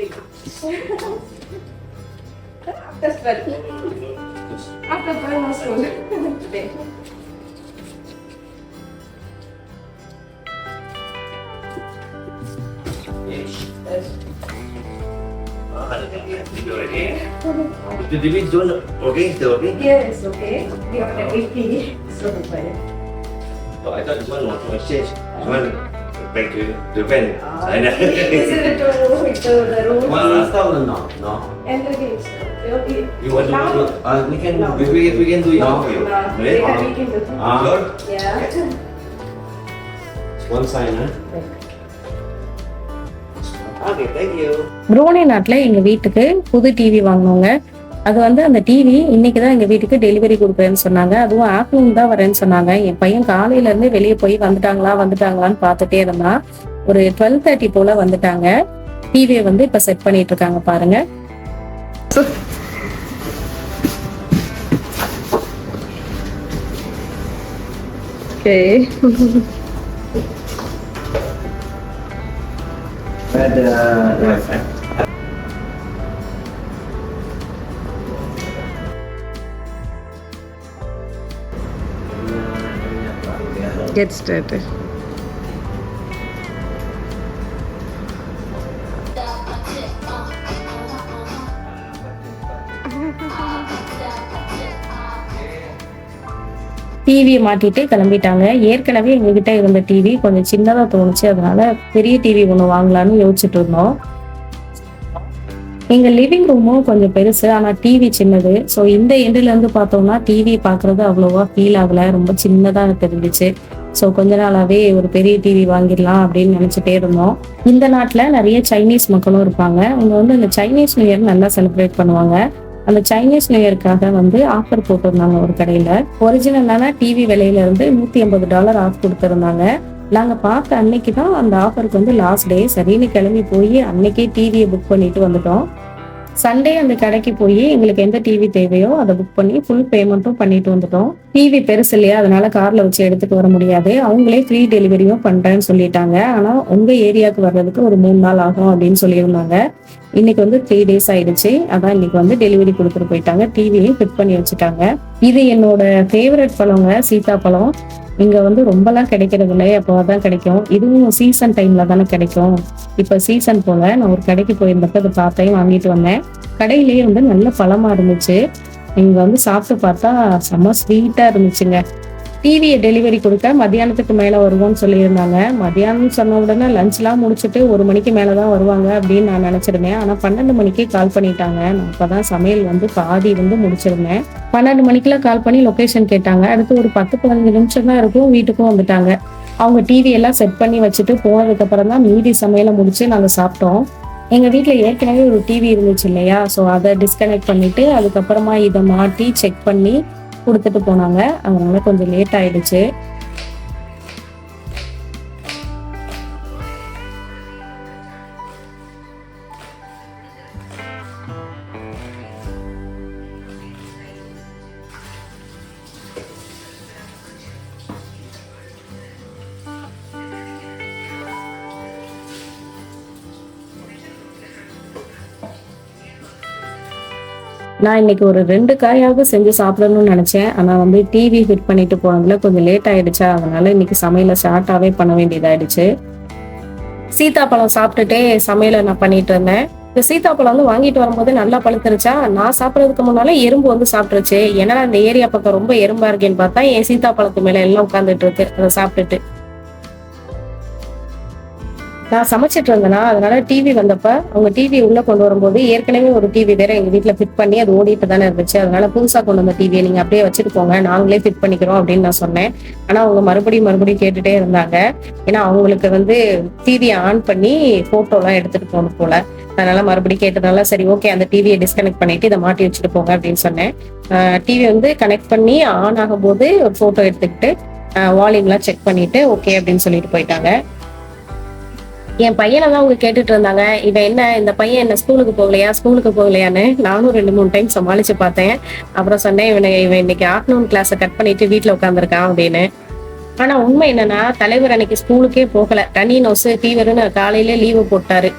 After 12. After 12 no school. Yes. The is doing okay, still okay? Yes, okay. We are at 80. So fine. Oh, I thought this one was to exchange. This one back to the van. Ah, I know. This is to, to the room. One last time no, no. And again, okay. You want to Now- do Uh, we can No. we, we, we can do it No, for you. no, Right? later we can do. Ah. Sure? Yeah. one sign, huh? Okay, thank you. புரோனே நாட்டில் எங்கள் வீட்டுக்கு புது TV வாங்கினோங்க அது வந்து அந்த TV இன்னைக்கு தான் எங்கள் வீட்டுக்கு டெலிவரி கொடுக்குறேன்னு சொன்னாங்க. அதுவும் ஆஃப்டர்நூன் தான் வரேன்னு சொன்னாங்க. என் பையன் காலையிலேருந்து வெளியே போய் வந்துட்டாங்களா வந்துட்டாங்களான்னு பார்த்துட்டே இருந்தான். ஒரு டுவெல் தேர்ட்டி போல் வந்துட்டாங்க. டிவியை வந்து இப்போ செட் பண்ணிட்டு இருக்காங்க பாருங்க. Okay. But uh, Get started. டிவியை மாட்டிட்டு கிளம்பிட்டாங்க. ஏற்கனவே எங்ககிட்ட இருந்த டிவி கொஞ்சம் சின்னதாக தோணுச்சு. அதனால பெரிய டிவி ஒன்று வாங்கலாம்னு யோசிச்சுட்டு இருந்தோம். எங்க லிவிங் ரூமும் கொஞ்சம் பெருசு. ஆனா டிவி சின்னது. ஸோ இந்த எண்டுல இருந்து பார்த்தோம்னா டிவி பார்க்குறது அவ்வளோவா ஃபீல் ஆகல. ரொம்ப சின்னதா தெரிஞ்சிச்சு. ஸோ கொஞ்ச நாளாகவே ஒரு பெரிய டிவி வாங்கிடலாம் அப்படின்னு நினச்சிட்டே இருந்தோம். இந்த நாட்டில் நிறைய சைனீஸ் மக்களும் இருப்பாங்க. அவங்க வந்து இந்த சைனீஸ் நியூ இயர் நல்லா செலிப்ரேட் பண்ணுவாங்க. அந்த சைனீஸ் நியூ இயருக்காக வந்து ஆஃபர் போட்டிருந்தாங்க ஒரு கடையில். ஒரிஜினலான டிவி விலையில இருந்து ஐம்பது டாலர் ஆஃப் கொடுத்துருந்தாங்க. நாங்கள் பார்த்த அன்னைக்கு தான் அந்த ஆஃபருக்கு வந்து லாஸ்ட் டே சரின்னு கிளம்பி போய் அன்னைக்கே டிவியை புக் பண்ணிட்டு வந்துட்டோம். சண்டே அந்த கடைக்கு போய் எங்களுக்கு எந்த டிவி தேவையோ அதை புக் பண்ணி ஃபுல் பேமெண்ட்டும் பண்ணிட்டு வந்துட்டோம். டிவி பெருசு இல்லையா? அதனால கார்ல வச்சு எடுத்துட்டு வர முடியாது. அவங்களே ஃப்ரீ டெலிவரியும் பண்றேன்னு சொல்லிட்டாங்க. ஆனா உங்க ஏரியாவுக்கு வர்றதுக்கு ஒரு மூணு நாள் ஆகும் அப்படின்னு சொல்லியிருந்தாங்க. இன்னைக்கு வந்து த்ரீ டேஸ் ஆயிடுச்சு. அதான் இன்னைக்கு வந்து டெலிவரி கொடுத்துட்டு போயிட்டாங்க. டிவியும் ஃபிட் பண்ணி வச்சுட்டாங்க. இது என்னோட ஃபேவரட் பழங்க சீதாப்பழம். இங்க வந்து ரொம்பலாம் கிடைக்கிறது இல்லை அப்போ தான் கிடைக்கும். இதுவும் சீசன் டைம்ல தானே கிடைக்கும். இப்ப சீசன் போல நான் ஒரு கடைக்கு போயிருந்தப்ப அதை பார்த்தேன் வாங்கிட்டு வந்தேன். கடையிலேயே வந்து நல்ல பழமா இருந்துச்சு. இங்க வந்து சாப்பிட்டு பார்த்தா செம்ம ஸ்வீட்டா இருந்துச்சுங்க. டிவியை டெலிவரி கொடுக்க மத்தியானத்துக்கு மேல வருவோம்னு சொல்லியிருந்தாங்க. மத்தியானம் சொன்ன உடனே லஞ்ச்லாம் முடிச்சுட்டு ஒரு மணிக்கு மேலே தான் வருவாங்க அப்படின்னு நான் நினைச்சிருந்தேன். ஆனா பன்னெண்டு மணிக்கே கால் பண்ணிட்டாங்க. நான் அப்பதான் சமையல் வந்து பாதி வந்து முடிச்சிருந்தேன். பன்னெண்டு மணிக்கெல்லாம் கால் பண்ணி லொகேஷன் கேட்டாங்க. அடுத்து ஒரு பத்து பதினஞ்சு நிமிஷம் தான் இருக்கும். வீட்டுக்கும் வந்துட்டாங்க. அவங்க டிவி எல்லாம் செட் பண்ணி வச்சுட்டு போனதுக்கு அப்புறம் தான் மீதி சமையலை முடிச்சு நாங்க சாப்பிட்டோம். எங்க வீட்டில் ஏற்கனவே ஒரு டிவி இருந்துச்சு இல்லையா? ஸோ அதை டிஸ்கனெக்ட் பண்ணிட்டு அதுக்கப்புறமா இதை மாட்டி செக் பண்ணி கொடுத்துட்டு போனாங்க. அதனால கொஞ்சம் லேட் ஆயிடுச்சு. நான் இன்னைக்கு ஒரு ரெண்டு காயாவது செஞ்சு சாப்பிடணும்னு நினைச்சேன். ஆனா வந்து டிவி ஃபிட் பண்ணிட்டு போனதுல கொஞ்சம் லேட் ஆயிடுச்சா. அதனால இன்னைக்கு சமையல ஸ்டார்ட்டாவே பண்ண வேண்டியதாயிடுச்சு. சீதாப்பழம் சாப்பிட்டுட்டே சமையலை நான் பண்ணிட்டு இருந்தேன். இந்த சீதாப்பழம் வந்து வாங்கிட்டு வரும்போது நல்லா பழுத்துருச்சா? நான் சாப்பிட்றதுக்கு முன்னால எறும்பு வந்து சாப்பிட்டுருச்சு. ஏன்னா இந்த ஏரியா பக்கம் ரொம்ப எறும்பா இருக்கேன்னு பார்த்தா என் சீதாப்பழத்து மேல எல்லாம் உட்காந்துட்டு இருக்கு. அதை சாப்பிட்டுட்டு. நான் சமைச்சிட்டு இருந்தேனா அதனால டிவி வந்தப்ப அவங்க டிவி உள்ள கொண்டு வரும்போது ஏற்கனவே ஒரு டிவி வேற எங்க வீட்டுல ஃபிட் பண்ணி அது ஓடிட்டு தானே இருந்துச்சு. அதனால புதுசா கொண்டு வந்த டிவியை நீங்க அப்படியே வச்சுட்டு போங்க. நாங்களே ஃபிட் பண்ணிக்கிறோம் அப்படின்னு நான் சொன்னேன். ஆனா அவங்க மறுபடியும் மறுபடியும் கேட்டுட்டே இருந்தாங்க. ஏன்னா அவங்களுக்கு வந்து டிவியை ஆன் பண்ணி போட்டோ எல்லாம் எடுத்துட்டு போகணும் போல. அதனால மறுபடியும் கேட்டதுனால சரி ஓகே அந்த டிவியை டிஸ்கனெக்ட் பண்ணிட்டு இதை மாட்டி வச்சுட்டு போங்க அப்படின்னு சொன்னேன். டிவி வந்து கனெக்ட் பண்ணி ஆன் ஆகும்போது ஒரு போட்டோ எடுத்துக்கிட்டு வால்யூம்லாம் செக் பண்ணிட்டு ஓகே அப்படின்னு சொல்லிட்டு போயிட்டாங்க. என் பையனை தான் அவங்க கேட்டுட்டு இருந்தாங்க. இவன் என்ன இந்த பையன் என்ன ஸ்கூலுக்கு போகலையா? ஸ்கூலுக்கு போகலையான்னு நானும் ரெண்டு மூணு டைம் சமாளிச்சு பார்த்தேன். அப்புறம் சொன்னேன் இவனை இவன் இன்னைக்கு ஆஃப்டர்நூன் கிளாஸை கட் பண்ணிட்டு வீட்டில் உட்காந்துருக்கான் அப்படின்னு. ஆனா உண்மை என்னன்னா தலைவர் அன்னைக்கு ஸ்கூலுக்கே போகல. டனி நோசு ஃபீவர்னு காலையிலே லீவு போட்டாரு.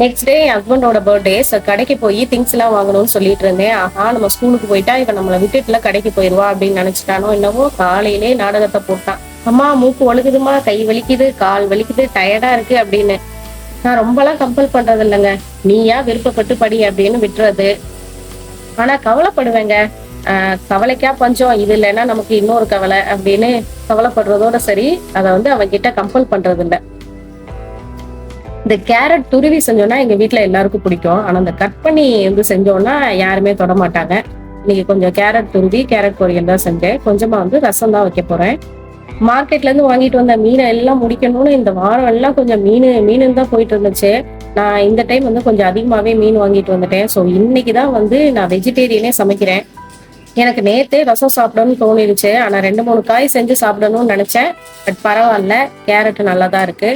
நெக்ஸ்ட் டே என் ஹஸ்பண்டோட பர்த்டே ஸோ கடைக்கு போய் திங்ஸ் எல்லாம் வாங்கணும்னு சொல்லிட்டு இருந்தேன். ஆஹா நம்ம ஸ்கூலுக்கு போயிட்டா இவன் நம்மளை விட்டுட்டுல கடைக்கு போயிடுவா அப்படின்னு நினைச்சிட்டானோ என்னவோ காலையிலே நாடகத்தை போட்டான். அம்மா மூக்கு ஒழுகுதுமா கை வலிக்குது கால் வலிக்குது டயர்டா இருக்கு அப்படின்னு. நான் ரொம்பலாம் கம்பல் பண்றது இல்லைங்க. நீயா விருப்பப்பட்டு படி அப்படின்னு விட்டுறது. ஆனா கவலைப்படுவேங்க. ஆஹ் கவலைக்கா பஞ்சம் இது இல்லைன்னா நமக்கு இன்னொரு கவலை அப்படின்னு கவலைப்படுறதோட சரி அதை வந்து அவன் கிட்ட கம்பல் பண்றது இல்லை. இந்த கேரட் துருவி செஞ்சோம்னா எங்க வீட்டுல எல்லாருக்கும் பிடிக்கும். ஆனா அந்த கட் பண்ணி வந்து செஞ்சோம்னா யாருமே தொட மாட்டாங்க. இன்னைக்கு கொஞ்சம் கேரட் துருவி கேரட் பொரியல் தான் செஞ்சேன் கொஞ்சமா வந்து ரசம் தான் வைக்க போறேன். மார்க்கெட்ல இருந்து வாங்கிட்டு வந்த மீனை எல்லாம் முடிக்கணும்னு இந்த வாரம் எல்லாம் கொஞ்சம் மீன் மீன் தான் போயிட்டு இருந்துச்சு. நான் இந்த டைம் வந்து கொஞ்சம் அதிகமாவே மீன் வாங்கிட்டு வந்துட்டேன். ஸோ இன்னைக்கு தான் வந்து நான் வெஜிடேரியனே சமைக்கிறேன். எனக்கு நேத்தே ரசம் சாப்பிடணும்னு தோணிடுச்சு ஆனா ரெண்டு மூணு காய் செஞ்சு சாப்பிடணும்னு நினைச்சேன். பட் பரவாயில்ல கேரட் நல்லா தான் இருக்கு.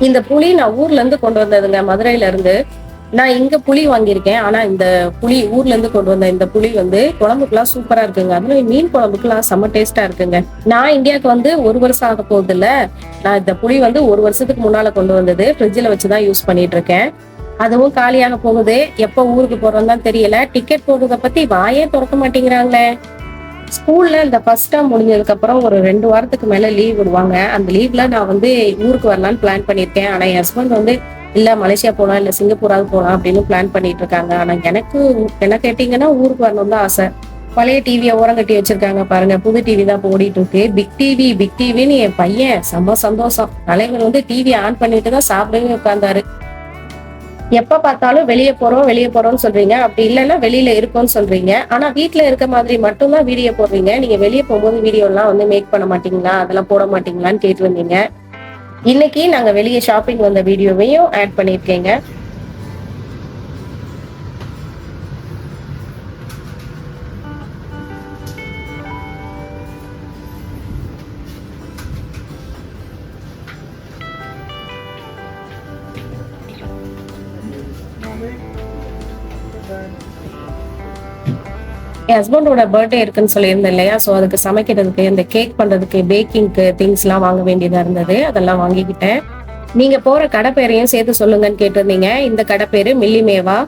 இந்த புளி நான் ஊர்ல இருந்து கொண்டு வந்ததுங்க மதுரையில இருந்து. நான் இங்க புளி வாங்கியிருக்கேன். ஆனா இந்த புளி ஊர்ல இருந்து கொண்டு வந்த இந்த புளி வந்து குழம்புக்குலாம் சூப்பரா இருக்குங்க. அதுல மீன் குழம்புக்குலாம் செம்ம டேஸ்டா இருக்குங்க. நான் இந்தியாவுக்கு வந்து ஒரு வருஷம் ஆக போகுது இல்ல. நான் இந்த புளி வந்து ஒரு வருஷத்துக்கு முன்னால கொண்டு வந்தது. ஃப்ரிட்ஜில் வச்சுதான் யூஸ் பண்ணிட்டு இருக்கேன் அதுவும் காலியாக போகுது. எப்போ ஊருக்கு போறோம் தான் தெரியல. டிக்கெட் போடுறத பத்தி வாயே திறக்க மாட்டேங்கிறாங்களே. ஸ்கூல்ல இந்த ஃபர்ஸ்ட் டேர்ம் முடிஞ்சதுக்கு அப்புறம் ஒரு ரெண்டு வாரத்துக்கு மேல லீவ் விடுவாங்க. அந்த லீவ்ல நான் வந்து ஊருக்கு வரலாம்னு பிளான் பண்ணியிருக்கேன். ஆனா என் ஹஸ்பண்ட் வந்து இல்ல மலேசியா போலாம் இல்ல சிங்கப்பூராவது போலாம் அப்படின்னு பிளான் பண்ணிட்டு இருக்காங்க ஆனா எனக்கு என்ன கேட்டீங்கன்னா ஊருக்கு வரணும் தான் ஆசை. பழைய டிவியை ஓரம் கட்டி வச்சிருக்காங்க பாருங்க. புது டிவி தான் இப்ப ஓடிட்டு இருக்கு பிக் டிவி பிக் டிவின்னு என் பையன் செம்ம சந்தோஷம். தலைவர் வந்து டிவி ஆன் பண்ணிட்டு தான் சாப்பிடவே உட்கார்ந்தாரு. எப்ப பார்த்தாலும் வெளியே போறோம் வெளியே போறோம்னு சொல்றீங்க. அப்படி இல்லைன்னா வெளியில இருக்கோம்னு சொல்றீங்க. ஆனா வீட்டுல இருக்க மாதிரி மட்டும்தான் வீடியோ போடுறீங்க. நீங்க வெளியே போகும்போது வீடியோ எல்லாம் வந்து மேக் பண்ண மாட்டீங்களா? அதெல்லாம் போட மாட்டீங்களான்னு கேட்டிருந்தீங்க. இன்னைக்கு நாங்க வெளியே ஷாப்பிங் வந்த வீடியோவையும் ஆட் பண்ணியிருக்கேங்க. என் ஹஸ்பண்டோட பர்த்டே இருக்குன்னு சொல்லியிருந்தேன் இல்லையா? ஸோ அதுக்கு சமைக்கிறதுக்கு இந்த கேக் பண்றதுக்கு பேக்கிங்க்கு திங்ஸ்லாம் வாங்க வேண்டியதா இருந்தது. அதெல்லாம் வாங்கிக்கிட்டேன். நீங்க போற கடை பேரையும் சேர்த்து சொல்லுங்கன்னு கேட்டிருந்தீங்க. இந்த கடை பேரு மில்லிமேவா?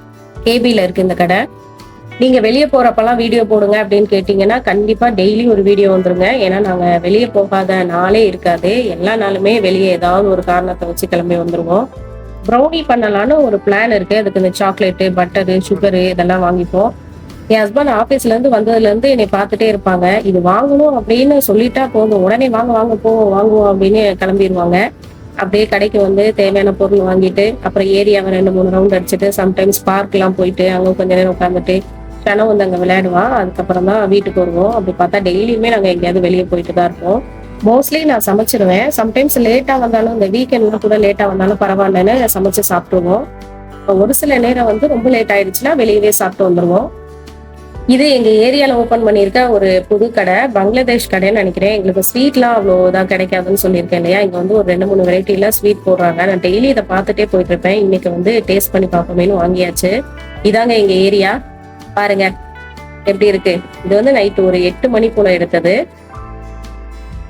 கேபியில் இருக்கு இந்த கடை. நீங்க வெளியே போறப்பெல்லாம் வீடியோ போடுங்க அப்படின்னு கேட்டீங்கன்னா கண்டிப்பா டெய்லி ஒரு வீடியோ வந்துருங்க. ஏன்னா நாங்க வெளியே போகாத நாளே இருக்காது. எல்லா நாளுமே வெளியே ஏதாவது ஒரு காரணத்தை வச்சு கிளம்பி வந்துருவோம். ப்ரௌனி பண்ணலான்னு ஒரு பிளான் இருக்கு. அதுக்கு இந்த சாக்லேட்டு பட்டரு சுகரு இதெல்லாம் வாங்கிப்போம். என் ஹஸ்பண்ட் ஆபீஸ்ல இருந்து வந்ததுல இருந்து என்னை பார்த்துட்டே இருப்பாங்க. இது வாங்கணும் அப்படின்னு சொல்லிட்டா போதும். உடனே வாங்க வாங்க போவோம் வாங்குவோம் அப்படின்னு கிளம்பிடுவாங்க அப்படியே கடைக்கு வந்து தேவையான பொருள் வாங்கிட்டு அப்புறம் ஏரியாவை ரெண்டு மூணு ரவுண்ட் அடிச்சுட்டு சம்டைம்ஸ் பார்க்லாம் போயிட்டு அங்க கொஞ்ச நேரம் உட்காந்துட்டு கனவு வந்து அங்க விளையாடுவான் அதுக்கப்புறம் தான் வீட்டுக்கு வருவோம். அப்படி பார்த்தா டெய்லியுமே நாங்க எங்கேயாவது வெளியே போயிட்டு தான் இருப்போம். மோஸ்ட்லி நான் சமைச்சிருவேன். சம்டைம்ஸ் லேட்டா வந்தாலும் இந்த வீக்கெண்ட்ல கூட லேட்டா வந்தாலும் பரவாயில்லன்னு சமைச்சு சாப்பிட்டுருவோம். ஒரு சில நேரம் வந்து ரொம்ப லேட் ஆயிடுச்சுன்னா வெளியவே சாப்பிட்டு வந்துருவோம். இது எங்க ஏரியால ஓபன் பண்ணியிருக்க ஒரு புது கடை பங்களாதேஷ் கடைன்னு நினைக்கிறேன். எங்களுக்கு ஸ்வீட்லாம் அவ்வளோ இதாக கிடைக்காதுன்னு சொல்லியிருக்கேன் இல்லையா? இங்க வந்து ஒரு ரெண்டு மூணு வெரைட்டில ஸ்வீட் போடுறாங்க. நான் டெய்லி இதை பார்த்துட்டே போயிட்டு இருப்பேன் இன்னைக்கு வந்து டேஸ்ட் பண்ணி பார்ப்போமேனு வாங்கியாச்சு. இதாங்க எங்க ஏரியா. பாருங்க எப்படி இருக்கு? இது வந்து நைட்டு ஒரு எட்டு மணி போல எடுத்தது.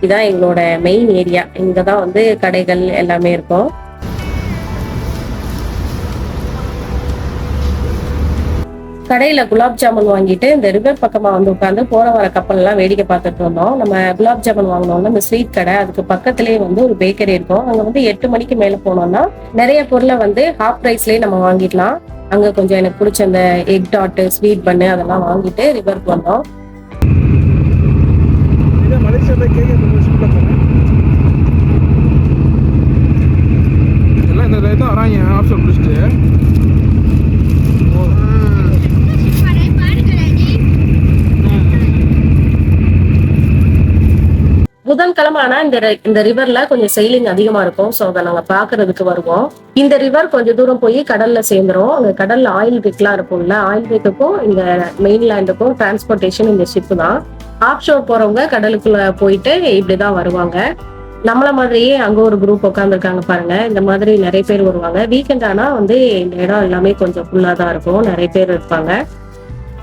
இதான் எங்களோட மெயின் ஏரியா இங்கதான் வந்து கடைகள் எல்லாமே இருக்கும். கடையில குலாப் ஜாமுன் வாங்கிட்டு இந்த ரிவர் பக்கமா வந்து உட்காந்து போற வர கப்பல் எல்லாம் வேடிக்கை பார்த்துட்டு இருந்தோம். நம்ம குலாப் ஜாமுன் வாங்கினோம்னா இந்த ஸ்வீட் கடை அதுக்கு பக்கத்துலயே வந்து ஒரு பேக்கரி இருக்கும். அங்க வந்து எட்டு மணிக்கு மேல போனோம்னா நிறைய பொருளை வந்து ஹாஃப் ப்ரைஸ்லயே நம்ம வாங்கிடலாம். அங்க கொஞ்சம் எனக்கு பிடிச்ச அந்த எக் டாட்டு ஸ்வீட் பண்ணு அதெல்லாம் வாங்கிட்டு ரிவருக்கு வந்தோம் இதே மலேசியால கேட்க ஸ்கூல்ல போனேன் எல்லாம் இந்த லைட் தான் வராங்க ஆப்ஷன் முடிச்சுட்டு ஓ புதன்கிழமை ஆனா இந்த ரிவர்ல கொஞ்சம் செயலிங் அதிகமா இருக்கும். ஸோ அதை நாங்க பாக்குறதுக்கு வருவோம். இந்த ரிவர் கொஞ்சம் தூரம் போய் கடல்ல சேர்ந்துரும். அங்க கடல்ல ஆயில் ரிக்லாம் இருக்கும்ல ஆயில் ரிக்குக்கும் இந்த மெயின்லேண்டுக்கும் டிரான்ஸ்போர்ட்டேஷன் இந்த ஷிப் தான். ஆப் ஷோர் போறவங்க கடலுக்குள்ள போயிட்டு இப்படிதான் வருவாங்க. நம்மள மாதிரியே அங்க ஒரு குரூப் உட்காந்துருக்காங்க பாருங்க. இந்த மாதிரி நிறைய பேர் வருவாங்க. வீக்கெண்ட் ஆனா வந்து இந்த இடம் எல்லாமே கொஞ்சம் ஃபுல்லா தான் இருக்கும். நிறைய பேர் இருப்பாங்க.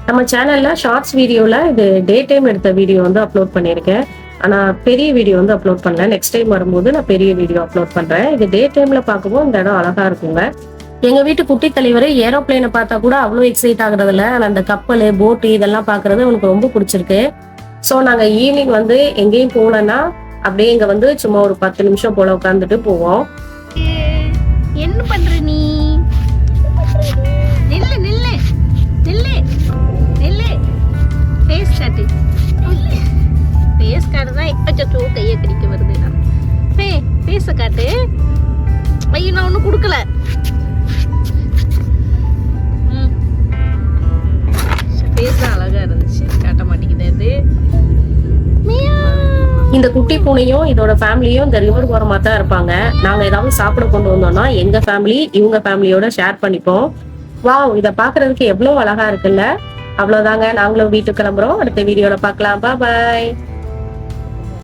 நம்ம சேனல்ல ஷார்ட்ஸ் வீடியோல இது டே டைம் எடுத்த வீடியோ வந்து அப்லோட் பண்ணியிருக்கேன். ஆனால் பெரிய வீடியோ வந்து அப்லோட் பண்ணல. நெக்ஸ்ட் டைம் வரும்போது நான் பெரிய வீடியோ அப்லோட் பண்ணுறேன் இது டே டைமில் பார்க்கும்போது இந்த இடம் அழகாக இருக்குங்க. எங்கள் வீட்டு குட்டி தலைவர் ஏரோப்ளேனை பார்த்தா கூட அவ்வளோ எக்ஸைட் ஆகுறதில்ல. ஆனால் அந்த கப்பல் போட்டு இதெல்லாம் பார்க்குறது அவனுக்கு ரொம்ப பிடிச்சிருக்கு. ஸோ நாங்கள் ஈவினிங் வந்து எங்கேயும் போகலன்னா அப்படியே இங்கே வந்து சும்மா ஒரு பத்து நிமிஷம் போல உட்காந்துட்டு போவோம். என்ன பண்ணுற நீ? ஃபேஸ் தான் அச்சோ கையை கடிக்க வருது ஃபே ஃபேஸை காட்டு ஐயோ நான் ஒன்றும் கொடுக்கல. பேச அழகா இருந்துச்சு. காட்ட மாட்டேங்குது அது. இந்த குட்டி பூனையும் இதோட ஃபேமிலியும் இந்த ரிவர் ஓரமாக தான் இருப்பாங்க. நாங்கள் ஏதாவது சாப்பிட கொண்டு வந்தோம்னா எங்கள் ஃபேமிலி இவங்க ஃபேமிலியோட ஷேர் பண்ணிப்போம். வா இதை பார்க்கறதுக்கு எவ்வளோ அழகா இருக்குல்ல. அவ்வளோதாங்க நாங்களும் வீட்டுக்கு கிளம்புறோம். அடுத்த வீடியோவில் பார்க்கலாம். பாய்